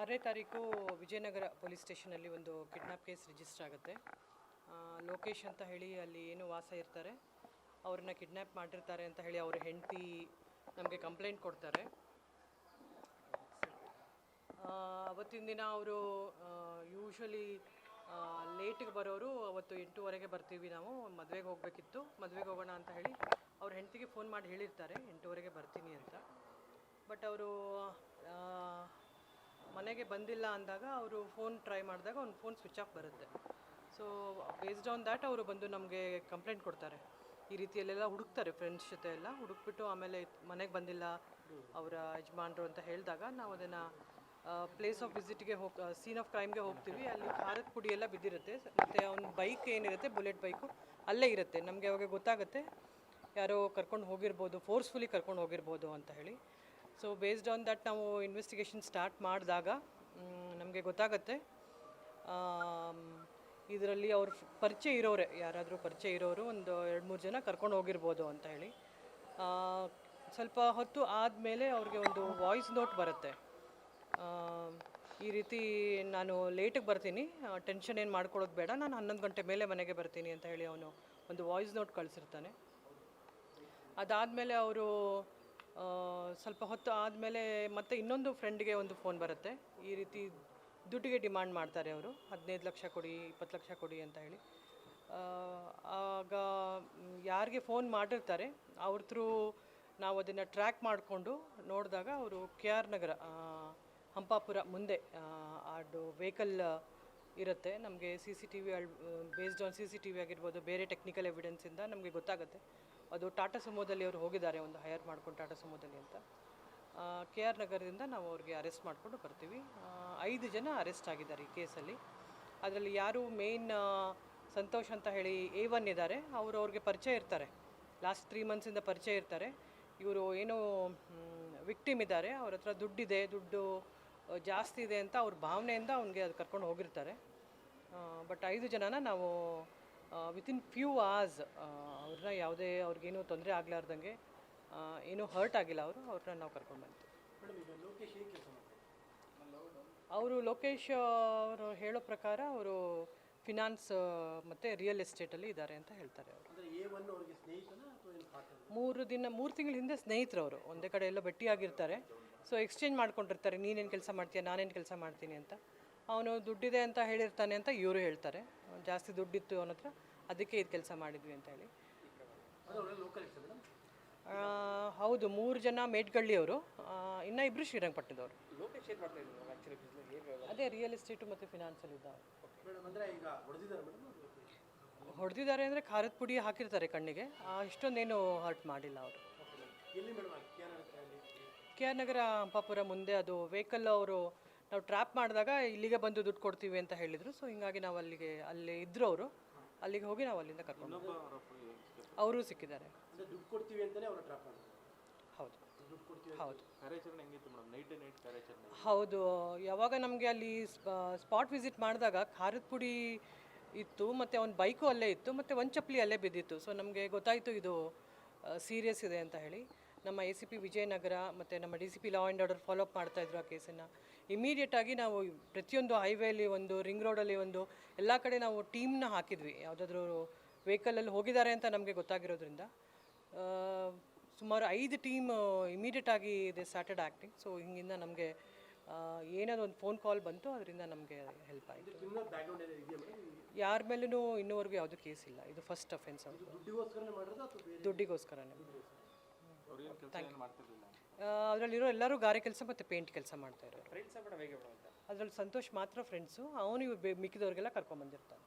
ಆರನೇ ತಾರೀಕು ವಿಜಯನಗರ ಪೊಲೀಸ್ ಸ್ಟೇಷನಲ್ಲಿ ಒಂದು ಕಿಡ್ನಾಪ್ ಕೇಸ್ ರಿಜಿಸ್ಟರ್ ಆಗುತ್ತೆ. ಲೋಕೇಶ್ ಅಂತ ಹೇಳಿ ಅಲ್ಲಿ ಏನು ವಾಸ ಇರ್ತಾರೆ. ಅವ್ರನ್ನ ಕಿಡ್ನ್ಯಾಪ್ ಮಾಡಿರ್ತಾರೆ ಅಂತ ಹೇಳಿ ಅವ್ರ ಹೆಂಡತಿ ನಮಗೆ ಕಂಪ್ಲೇಂಟ್ ಕೊಡ್ತಾರೆ. ಅವತ್ತಿನ ದಿನ ಅವರು ಯೂಶ್ವಲಿ ಲೇಟಿಗೆ ಬರೋರು ಅವತ್ತು ಎಂಟೂವರೆಗೆ ಬರ್ತೀವಿ ನಾವು. ಮದುವೆಗೆ ಹೋಗಬೇಕಿತ್ತು. ಮದುವೆಗೆ ಹೋಗೋಣ ಅಂತ ಹೇಳಿ ಅವ್ರ ಹೆಂಡತಿಗೆ ಫೋನ್ ಮಾಡಿ ಹೇಳಿರ್ತಾರೆ. ಎಂಟೂವರೆಗೆ ಬರ್ತೀನಿ ಅಂತ. ಬಟ್ ಅವರು ಮನೆಗೆ ಬಂದಿಲ್ಲ ಅಂದಾಗ ಅವರು ಫೋನ್ ಟ್ರೈ ಮಾಡಿದಾಗ ಅವ್ನ ಫೋನ್ ಸ್ವಿಚ್ ಆಫ್ ಬರುತ್ತೆ. ಸೊ ಬೇಸ್ಡ್ ಆನ್ ದ್ಯಾಟ್ ಅವರು ಬಂದು ನಮಗೆ ಕಂಪ್ಲೇಂಟ್ ಕೊಡ್ತಾರೆ. ಈ ರೀತಿಯಲ್ಲೆಲ್ಲ ಹುಡುಕ್ತಾರೆ ಫ್ರೆಂಡ್ಸ್ ಜೊತೆ ಎಲ್ಲ, ಹುಡುಕ್ಬಿಟ್ಟು ಆಮೇಲೆ ಮನೆಗೆ ಬಂದಿಲ್ಲ ಅವರ ಯಜಮಾನ್ರು ಅಂತ ಹೇಳಿದಾಗ ನಾವು ಅದನ್ನು ಪ್ಲೇಸ್ ಆಫ್ ವಿಸಿಟ್ಗೆ ಹೋಗಿ ಸೀನ್ ಆಫ್ ಕ್ರೈಮ್ಗೆ ಹೋಗ್ತೀವಿ. ಅಲ್ಲಿ ಖಾರದ ಪುಡಿ ಎಲ್ಲ ಬಿದ್ದಿರುತ್ತೆ. ಮತ್ತು ಅವ್ನ ಬೈಕ್ ಏನಿರುತ್ತೆ ಬುಲೆಟ್ ಬೈಕು ಅಲ್ಲೇ ಇರುತ್ತೆ. ನಮಗೆ ಅವಾಗ ಗೊತ್ತಾಗುತ್ತೆ, ಯಾರೋ ಕರ್ಕೊಂಡು ಹೋಗಿರ್ಬೋದು ಫೋರ್ಸ್ಫುಲಿ ಕರ್ಕೊಂಡು ಹೋಗಿರ್ಬೋದು ಅಂತ ಹೇಳಿ. ಸೊ ಬೇಸ್ಡ್ ಆನ್ ದಟ್ ನಾವು ಇನ್ವೆಸ್ಟಿಗೇಷನ್ ಸ್ಟಾರ್ಟ್ ಮಾಡಿದಾಗ ನಮಗೆ ಗೊತ್ತಾಗತ್ತೆ. ಇದರಲ್ಲಿ ಅವ್ರ ಪರಿಚಯ ಇರೋರೆ. ಯಾರಾದರೂ ಪರಿಚಯ ಇರೋರು ಒಂದು ಎರಡು ಮೂರು ಜನ ಕರ್ಕೊಂಡು ಹೋಗಿರ್ಬೋದು ಅಂತ ಹೇಳಿ. ಸ್ವಲ್ಪ ಹೊತ್ತು ಆದಮೇಲೆ ಅವ್ರಿಗೆ ಒಂದು ವಾಯ್ಸ್ ನೋಟ್ ಬರುತ್ತೆ. ಈ ರೀತಿ ನಾನು ಲೇಟಿಗೆ ಬರ್ತೀನಿ. ಟೆನ್ಷನ್ ಏನು ಮಾಡ್ಕೊಳ್ಳೋದು ಬೇಡ. ನಾನು ಹನ್ನೊಂದು ಗಂಟೆ ಮೇಲೆ ಮನೆಗೆ ಬರ್ತೀನಿ ಅಂತ ಹೇಳಿ ಅವನು ಒಂದು ವಾಯ್ಸ್ ನೋಟ್ ಕಳಿಸಿರ್ತಾನೆ. ಅದಾದಮೇಲೆ ಅವರು ಸ್ವಲ್ಪ ಹೊತ್ತು ಆದಮೇಲೆ ಮತ್ತೆ ಇನ್ನೊಂದು ಫ್ರೆಂಡ್ಗೆ ಒಂದು ಫೋನ್ ಬರುತ್ತೆ. ಈ ರೀತಿ ದುಡ್ಡಿಗೆ ಡಿಮ್ಯಾಂಡ್ ಮಾಡ್ತಾರೆ ಅವರು. ಹದಿನೈದು ಲಕ್ಷ ಕೊಡಿ, ಇಪ್ಪತ್ತು ಲಕ್ಷ ಕೊಡಿ ಅಂತ ಹೇಳಿ. ಆಗ ಯಾರಿಗೆ ಫೋನ್ ಮಾಡಿರ್ತಾರೆ, ಅವ್ರ ಥ್ರೂ ನಾವು ಅದನ್ನು ಟ್ರ್ಯಾಕ್ ಮಾಡಿಕೊಂಡು ನೋಡಿದಾಗ ಅವರು ಕೆ ಆರ್ ನಗರ ಹಂಪಾಪುರ ಮುಂದೆ ಅದು ವೆಹಿಕಲ್ ಇರುತ್ತೆ. ನಮಗೆ C C T V based on C C T V ಆಗಿರ್ಬೋದು, ಬೇರೆ ಟೆಕ್ನಿಕಲ್ ಎವಿಡೆನ್ಸಿಂದ ನಮಗೆ ಗೊತ್ತಾಗುತ್ತೆ. ಅದು ಟಾಟಾ ಸುಮೋದಲ್ಲಿ ಅವರು ಹೋಗಿದ್ದಾರೆ, ಒಂದು ಹೈಯರ್ ಮಾಡ್ಕೊಂಡು ಟಾಟಾ ಸುಮೋದಲ್ಲಿ ಅಂತ. ಕೆ ಆರ್ ನಗರದಿಂದ ನಾವು ಅವ್ರಿಗೆ ಅರೆಸ್ಟ್ ಮಾಡಿಕೊಂಡು ಬರ್ತೀವಿ. ಐದು ಜನ ಅರೆಸ್ಟ್ ಆಗಿದ್ದಾರೆ ಈ ಕೇಸಲ್ಲಿ ಅದರಲ್ಲಿ ಯಾರು ಮೇಯ್ನ್ ಸಂತೋಷ್ ಅಂತ ಹೇಳಿ ಎ ಒನ್ ಇದ್ದಾರೆ. ಅವರು ಅವ್ರಿಗೆ ಪರಿಚಯ ಇರ್ತಾರೆ. ಲಾಸ್ಟ್ ತ್ರೀ ಮಂತ್ಸಿಂದ ಪರಿಚಯ ಇರ್ತಾರೆ. ಇವರು ಏನು ವಿಕ್ಟಿಮ್ ಇದ್ದಾರೆ. ಅವ್ರ ಹತ್ರ ದುಡ್ಡಿದೆ, ದುಡ್ಡು ಜಾಸ್ತಿ ಇದೆ ಅಂತ ಅವ್ರ ಭಾವನೆಯಿಂದ ಅವ್ನಿಗೆ ಅದು ಕರ್ಕೊಂಡು ಹೋಗಿರ್ತಾರೆ. ಬಟ್ ಐದು ಜನನ ನಾವು ವಿತಿನ್ ಫ್ಯೂ ಅವರ್ಸ್ ಅವ್ರನ್ನ ಯಾವುದೇ ಅವ್ರಿಗೇನು ತೊಂದರೆ ಆಗಲಾರ್ದಂಗೆ ಏನೂ ಹರ್ಟ್ ಆಗಿಲ್ಲ ಅವರು ಅವ್ರನ್ನ ನಾವು ಕರ್ಕೊಂಡು ಮಾಡ್ತಾರೆ ಅವರು? ಲೋಕೇಶ್ ಅವರು ಹೇಳೋ ಪ್ರಕಾರ ಅವರು ಫಿನಾನ್ಸ್ ಮತ್ತು ರಿಯಲ್ ಎಸ್ಟೇಟಲ್ಲಿ ಇದ್ದಾರೆ ಅಂತ ಹೇಳ್ತಾರೆ ಅವರು. ಮೂರು ದಿನ ಮೂರು ತಿಂಗಳ ಹಿಂದೆ ಸ್ನೇಹಿತರು ಅವರು. ಒಂದೇ ಕಡೆ ಎಲ್ಲ ಭೇಟಿಯಾಗಿರ್ತಾರೆ ಸೊ ಎಕ್ಸ್ಚೇಂಜ್ ಮಾಡ್ಕೊಂಡಿರ್ತಾರೆ. ನೀನೇನು ಕೆಲಸ ಮಾಡ್ತೀಯ ನಾನೇನು ಕೆಲಸ ಮಾಡ್ತೀನಿ ಅಂತ. ಅವನು ದುಡ್ಡಿದೆ ಅಂತ ಹೇಳಿರ್ತಾನೆ ಅಂತ ಇವರು ಹೇಳ್ತಾರೆ. ಜಾಸ್ತಿ ದುಡ್ಡಿತ್ತು ಅವನ ಹತ್ರ ಅದಕ್ಕೆ ಇದು ಕೆಲಸ ಮಾಡಿದ್ವಿ ಅಂತ ಹೇಳಿ. ಹೌದು ಮೂರು ಜನ ಮೇಟ್ಗಳ್ಳಿಯವರು ಇನ್ನು ಇಬ್ಬರು ಶ್ರೀರಂಗಪಟ್ಟಣದವರು. ಅದೇ ರಿಯಲ್ ಎಸ್ಟೇಟು ಮತ್ತು ಫಿನಾನ್ಸಲ್ಲಿ ಇದ್ದಾವೆ ಹೊಡೆದಿದ್ದಾರೆ ಅಂದರೆ ಖಾರದ ಪುಡಿ ಹಾಕಿರ್ತಾರೆ ಕಣ್ಣಿಗೆ. ಇಷ್ಟೊಂದೇನೂ ಹರ್ಟ್ ಮಾಡಿಲ್ಲ ಅವರು. ಆರ್ ಕೆ ಆರ್ ನಗರ ಪಾಪುರ ಮುಂದೆ ಅದು ವೆಹಿಕಲ್ ಅವರು ನಾವು ಟ್ರ್ಯಾಪ್ ಮಾಡಿದಾಗ ಇಲ್ಲಿಗೆ ಬಂದು ದುಡ್ಡು ಕೊಡ್ತೀವಿ ಅಂತ ಹೇಳಿದರು. ಸೊ ಹಿಂಗಾಗಿ ನಾವು ಅಲ್ಲಿಗೆ ಅಲ್ಲಿ ಇದ್ದರು ಅವರು ಅಲ್ಲಿಗೆ ಹೋಗಿ ನಾವು ಅಲ್ಲಿಂದ ಕರ್ಕೊಂಡು ಅವರು ಸಿಕ್ಕಿದ್ದಾರೆ. ಹೌದು. ಹೌದು. ಹೌದು. ಯಾವಾಗ ನಮಗೆ ಅಲ್ಲಿ ಸ್ಪಾಟ್ ವಿಸಿಟ್ ಮಾಡಿದಾಗ ಖಾರದ ಪುಡಿ ಇತ್ತು ಮತ್ತು ಅವ್ನ ಬೈಕು ಅಲ್ಲೇ ಇತ್ತು ಮತ್ತು ಒಂದು ಚಪ್ಪಲಿ ಅಲ್ಲೇ ಬಿದ್ದಿತ್ತು. ಸೊ ನಮಗೆ ಗೊತ್ತಾಯಿತು ಇದು ಸೀರಿಯಸ್ ಇದೆ ಅಂತ ಹೇಳಿ. ನಮ್ಮ ಎ ಸಿ ಪಿ ವಿಜಯನಗರ ಮತ್ತು ನಮ್ಮ D C P law and order follow up ಮಾಡ್ತಾಯಿದ್ರು ಆ ಕೇಸನ್ನು ಇಮಿಡಿಯೇಟಾಗಿ ನಾವು ಪ್ರತಿಯೊಂದು ಹೈವೇಲಿ ಒಂದು ರಿಂಗ್ ರೋಡಲ್ಲಿ ಒಂದು ಎಲ್ಲ ಕಡೆ ನಾವು ಟೀಮ್ನ ಹಾಕಿದ್ವಿ. ಯಾವುದಾದ್ರೂ ವೆಹಿಕಲಲ್ಲಿ ಹೋಗಿದ್ದಾರೆ ಅಂತ ನಮಗೆ ಗೊತ್ತಾಗಿರೋದ್ರಿಂದ. ಸುಮಾರು ಐದು ಟೀಮ್ ಇಮಿಡಿಯೇಟ್ ಆಗಿ ದೇ ಸ್ಟಾರ್ಟೆಡ್ ಆ್ಯಕ್ಟಿಂಗ್ ಸೊ ಹಿಂಗಿಂದ ನಮಗೆ ಏನಾದ್ರು ಒಂದು ಫೋನ್ ಕಾಲ್ ಬಂತು ಅದರಿಂದ ನಮಗೆ ಹೆಲ್ಪ್ ಆಯಿತು. ಯಾರ ಮೇಲೂ ಇನ್ನೂವರೆಗೂ ಯಾವುದೂ ಕೇಸ್ ಇಲ್ಲ. ಇದು ಫಸ್ಟ್ ಅಫೆನ್ಸ್ ಅವರು ದುಡ್ಡಿಗೋಸ್ಕರನೇ ಥ್ಯಾಂಕ್ ಅಥವಾ ಅದರಲ್ಲಿರೋ ಎಲ್ಲರೂ ಗಾರೆ ಕೆಲಸ ಮತ್ತು ಪೇಂಟ್ ಕೆಲಸ ಮಾಡ್ತಾ ಇರೋರು. ಫ್ರೆಂಡ್ಸ್ ಮೇಡಮ್ ಹೇಗೆ ಮೇಡಮ್ ಅಂತ ಅದರಲ್ಲಿ ಸಂತೋಷ್ ಮಾತ್ರ ಫ್ರೆಂಡ್ಸು ಅವನು ಇವ್ ಮಿಕ್ಕಿದವ್ರಿಗೆಲ್ಲ ಕರ್ಕೊಂಬಂದಿರ್ತಾನೆ.